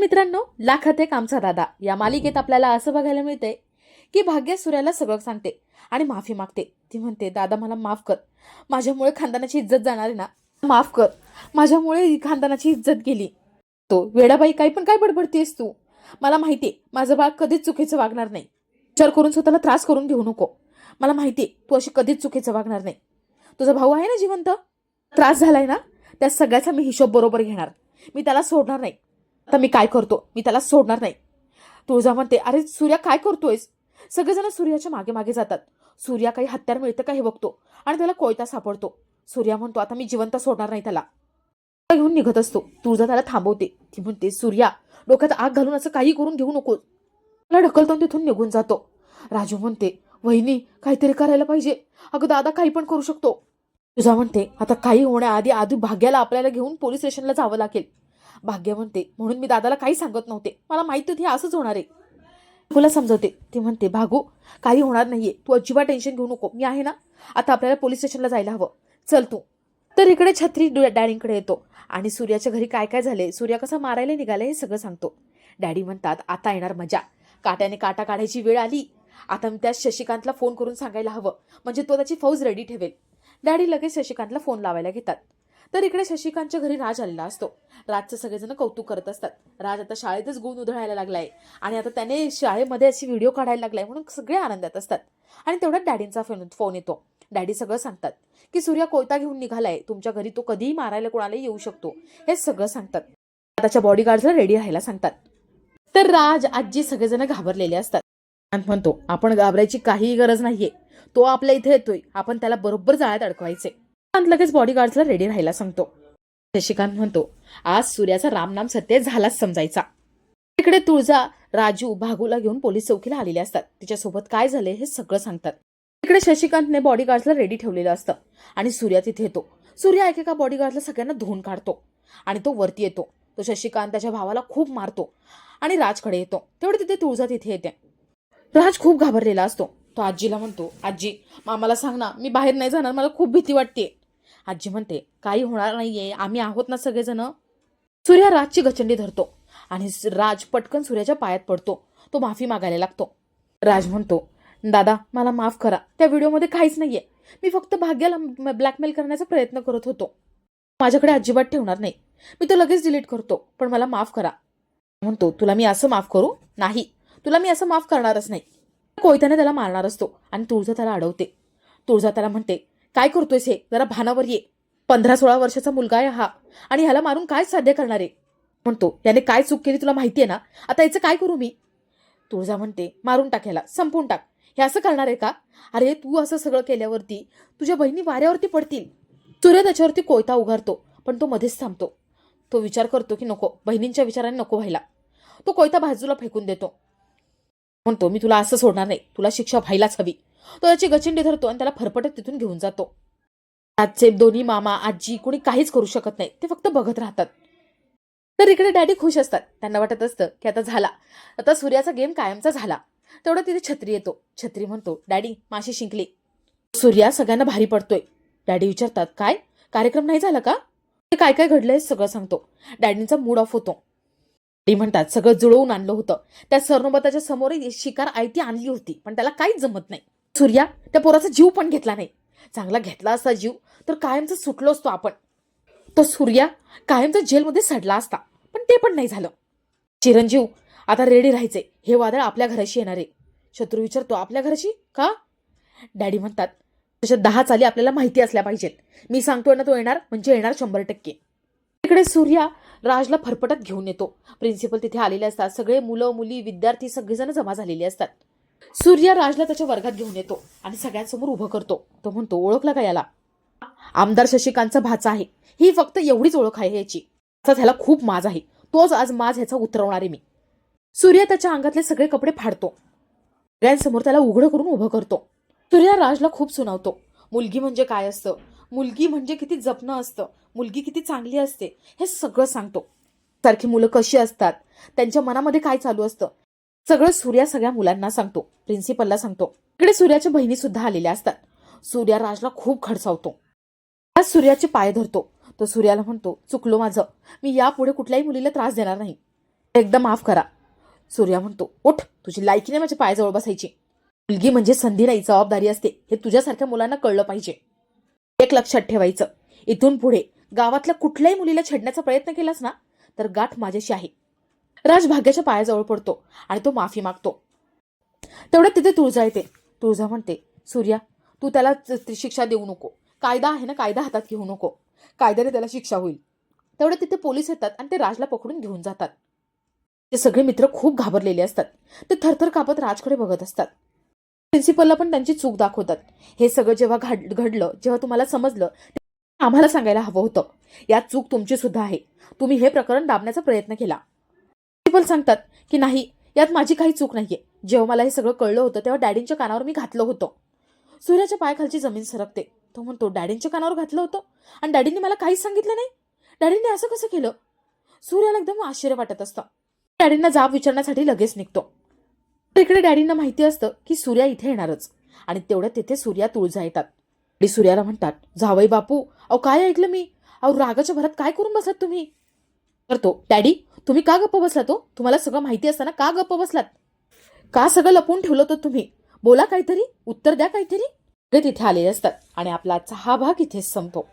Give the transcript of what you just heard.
मित्रांनो लाखात एक आमचा दादा. या मालिकेत आपल्याला असं बघायला मिळतंय की भाग्य सूर्याला सगळं सांगते आणि माफी मागते. ती म्हणते दादा मला माफ कर. माझ्यामुळे खानदानाची इज्जत जाणार आहे ना. माफ कर. माझ्यामुळे खानदानाची इज्जत गेली. तो वेडाबाई काही पण काय बडबडतेस तू? मला माहितीये माझं बाळ कधीच चुकीचं वागणार नाही. विचार करून स्वतःला त्रास करून घेऊ नको. मला माहितीये तू अशी कधीच चुकीचं वागणार नाही. तुझा भाऊ आहे ना जिवंत? त्रास झालाय ना? त्या सगळ्याचा मी हिशोब बरोबर घेणार. मी त्याला सोडणार नाही. आता मी काय करतो? मी त्याला सोडणार नाही. तुळजा म्हणते अरे सूर्या काय करतोयस? सगळेजण सूर्याच्या मागे मागे जातात. सूर्या काही हत्यार मिळतं का हे बघतो आणि त्याला कोयता सापडतो. सूर्या म्हणतो आता मी जिवंत सोडणार नाही त्याला. घेऊन निघत असतो. तुळजा त्याला थांबवते. ती म्हणते सूर्या डोक्यात आग घालून असं काही करून घेऊ नको त्याला ढकलतो तिथून निघून जातो. राजू म्हणते वहिनी काहीतरी करायला पाहिजे. अगं दादा काही पण करू शकतो. तुझा म्हणते आता काही होण्याआधी आधी भाग्याला आपल्याला घेऊन पोलीस स्टेशनला जावं लागेल. भाग्य म्हणते. म्हणून मी दादाला काही सांगत नव्हते. मला माहीत होती हे असंच होणार आहे. तुला समजवते. ती म्हणते भागू काही होणार नाहीये. तू अजिबात टेन्शन घेऊ नको. मी आहे ना आता आपल्याला पोलीस स्टेशनला जायला हवं. चल तू. तर इकडे छत्री डॅडींकडे येतो. आणि सूर्याच्या घरी काय काय झाले सूर्या कसा मारायला निघाला हे सगळं सांगतो. डॅडी म्हणतात आता येणार मजा. काट्याने काटा काढायची वेळ आली. आता मी त्या शशिकांतला फोन करून सांगायला हवं. म्हणजे तो त्याची फौज रेडी ठेवेल. डॅडी लगेच शशिकांतला फोन लावायला घेतात. तर इकडे शशिकांतच्या घरी राज आलेला असतो. राजचं सगळेजण कौतुक करत असतात. राज आता शाळेतच गुण उधळायला लागलाय. आणि आता त्याने शाळेमध्ये अशी व्हिडिओ काढायला लागलाय म्हणून सगळे आनंदात असतात. आणि तेवढ्यात डॅडींचा फोन फोन येतो. डॅडी सगळं सांगतात की सूर्या कोयता घेऊन निघालाय. तुमच्या घरी तो कधीही मारायला कोणाला येऊ शकतो. हे सगळं सांगतात. त्याच्या बॉडीगार्डला रेडी राहायला सांगतात. तर राज आजी सगळेजण घाबरलेले असतात. म्हणतो आपण घाबरायची काहीही गरज नाहीये. तो आपल्या इथे येतोय. आपण त्याला बरोबर जाळ्यात अडकवायचे शांत लगेच बॉडीगार्डला रेडी राहायला सांगतो. शशिकांत म्हणतो आज सूर्याचा रामनाम सत्य झालाच समजायचा. तिकडे तुळजा राजू भागूला घेऊन पोलीस चौकीला आलेले असतात. तिच्यासोबत काय झाले हे सगळं सांगतात. तिकडे शशिकांतने बॉडीगार्डला रेडी ठेवलेलं असतं आणि सूर्या तिथे येतो. सूर्या एकेका बॉडीगार्डला सगळ्यांना धुवून काढतो आणि तो वरती येतो. तो शशिकांत त्याच्या भावाला खूप मारतो आणि राजकडे येतो. तेवढे तिथे तुळजा तिथे येते. राज खूप घाबरलेला असतो. तो आजीला म्हणतो आजी मामाला सांग ना मी बाहेर नाही जाणार मला खूप भीती वाटते आजी म्हणते काही होणार नाहीये आम्ही आहोत ना सगळेजण. सूर्या राजची गचंडी धरतो आणि राज पटकन सूर्याच्या पायात पडतो. तो माफी मागायला लागतो. राज म्हणतो दादा मला माफ करा त्या व्हिडिओमध्ये काहीच नाहीये. मी फक्त भाग्याला ब्लॅकमेल करण्याचा प्रयत्न करत होतो. माझ्याकडे अजिबात ठेवणार नाही. मी तो लगेच डिलीट करतो पण मला माफ करा. म्हणतो तुला मी असं माफ करू? नाही. तुला मी असं माफ करणारच नाही. कोयत्याने त्याला मारणार असतो आणि तुळजा त्याला अडवते. तुळजा त्याला म्हणते काय करतोयस हे? जरा भानावर ये. पंधरा सोळा वर्षाचा मुलगा आहे हा. आणि ह्याला मारून काय साध्य करणार आहे? म्हणतो याने काय चूक केली तुला माहिती आहे ना? आता याचं काय करू मी? तुळजा म्हणते मारून टाक ह्याला संपून टाक. हे असं करणार आहे का? अरे तू असं सगळं केल्यावरती तुझ्या बहिणी वाऱ्यावरती पडतील. सूर्य त्याच्यावरती कोयता उघारतो पण तो मध्येच थांबतो. तो विचार करतो की नको बहिणींच्या विचाराने नको व्हायला. तो कोयता बाजूला फेकून देतो. म्हणतो मी तुला असं सोडणार नाही. तुला शिक्षा व्हायलाच हवी. तो त्याची गचिंडी धरतो आणि त्याला फरफटत तिथून घेऊन जातो. आजचे दोन्ही मामा आजी कोणी काहीच करू शकत नाही. ते फक्त बघत राहतात. तर इकडे डॅडी खुश असतात. त्यांना वाटत असतं की आता झाला. आता सूर्याचा गेम कायमचा झाला. तेवढा तिथे छत्री येतो. छत्री म्हणतो डॅडी माशी शिंकली. सूर्या सगळ्यांना भारी पडतोय. डॅडी विचारतात काय? कार्यक्रम नाही झाला का? ते काय काय घडलंय? सगळं सांगतो. डॅडींचा मूड ऑफ होतो. डॅडी म्हणतात सगळं जुळवून आणलं होतं. त्या सरनोबताच्या समोर शिकार आयती आणली होती पण त्याला काहीच जमत नाही. सूर्या त्या पोराचा जीव पण घेतला नाही. चांगला घेतला असता जीव तर कायमचा सुटलो असतो आपण. तो सूर्या कायमचा जेलमध्ये सडला असता पण ते पण नाही झालं. चिरंजीव आता रेडी राहायचे हे वादळ आपल्या घराशी येणार आहे. शत्रू विचारतो आपल्या घराशी? का? डॅडी म्हणतात तशा दहा चाली आपल्याला माहिती असल्या पाहिजेत. मी सांगतोय ना तो येणार म्हणजे येणार शंभर टक्के. तिकडे सूर्या राजला फरफटत घेऊन येतो. प्रिन्सिपल तिथे आलेले असतात. सगळे मुलं मुली विद्यार्थी सगळेजण जमा झालेले असतात. सूर्या राजला त्याच्या वर्गात घेऊन येतो आणि सगळ्यांसमोर उभं करतो. तो म्हणतो ओळखला का याला? आमदार शशिकांतचा भाचा आहे. ही फक्त एवढीच ओळख आहे याची. असा ह्याला खूप माज आहे. तोच आज माज ह्याचा उतरवणार आहे मी. सूर्या त्याच्या अंगातले सगळे कपडे फाडतो. सगळ्यांसमोर त्याला उघडं करून उभं करतो. सूर्या राजला खूप सुनावतो. मुलगी म्हणजे काय असतं? मुलगी म्हणजे किती जपणं असतं? मुलगी किती चांगली असते? हे सगळं सांगतो. सारखी मुलं कशी असतात? त्यांच्या मनामध्ये काय चालू असतं? सगळं सूर्या सगळ्या मुलांना सांगतो प्रिन्सिपलला सांगतो. इकडे सूर्याच्या बहिणी सुद्धा आलेल्या असतात. सूर्या राजला खूप खडसावतो. आज सूर्याचे पाय धरतो. तो सूर्याला म्हणतो चुकलो माझं. मी यापुढे कुठल्याही मुलीला त्रास देणार नाही. एकदा माफ करा. सूर्या म्हणतो उठ तुझी लायकी नाही माझ्या पायाजवळ बसायची. मुलगी म्हणजे संधी नाही जबाबदारी असते. हे तुझ्यासारख्या मुलांना कळलं पाहिजे. एक लक्षात ठेवायचं. इथून पुढे गावातल्या कुठल्याही मुलीला छेडण्याचा प्रयत्न केलास ना तर गाठ माझ्याशी आहे. राज भाग्याच्या पायाजवळ पडतो आणि तो माफी मागतो. तेवढ्यात तिथे तुळजा येते. तुळजा म्हणते सूर्या तू त्याला शिक्षा देऊ नको. कायदा आहे ना कायदा हातात घेऊ नको. कायद्याने त्याला शिक्षा होईल. तेवढ्यात तिथे पोलीस येतात आणि ते राजला पकडून घेऊन जातात. ते सगळे मित्र खूप घाबरलेले असतात. ते थरथर कापत राजकडे बघत असतात. प्रिन्सिपलला पण त्यांची चूक दाखवतात. हे सगळं जेव्हा घड घडलं जेव्हा तुम्हाला समजलं आम्हाला सांगायला हवं होतं. यात चूक तुमची सुद्धा आहे. तुम्ही हे प्रकरण दाबण्याचा प्रयत्न केला. प्रिन्सिपल सांगतात की नाही यात माझी काही चूक नाहीये. जेव्हा मला हे सगळं कळलं होतं तेव्हा डॅडींच्या कानावर मी घातलं होतं. सूर्याच्या पायाखालची जमीन सरकते. तो म्हणतो डॅडींच्या कानावर घातलं होतं? आणि डॅडींनी मला काहीच सांगितलं नाही? डॅडींनी असं कसं केलं? सूर्याला एकदम आश्चर्य वाटत असतं. डॅडींना जाब विचारण्यासाठी लगेच निघतो. तिकडे इकडे डॅडींना माहिती असतं की सूर्या इथे येणारच. आणि तेवढ्या तिथे सूर्या तुळजा येतात. आणि सूर्याला म्हणतात जावई बापू अहो काय ऐकलं मी? अहो रागाच्या भरात काय करून बसलात तुम्ही? तर तो डॅडी तुम्ही का गप्प बसलात हो? तुम्हाला सगळं माहिती असताना का गप्प बसलात? का सगळं लपवून ठेवलं होतं तुम्ही? बोला काहीतरी उत्तर द्या काहीतरी. ते तिथे आलेले असतात आणि आपला आजचा हा भाग इथे संपतो.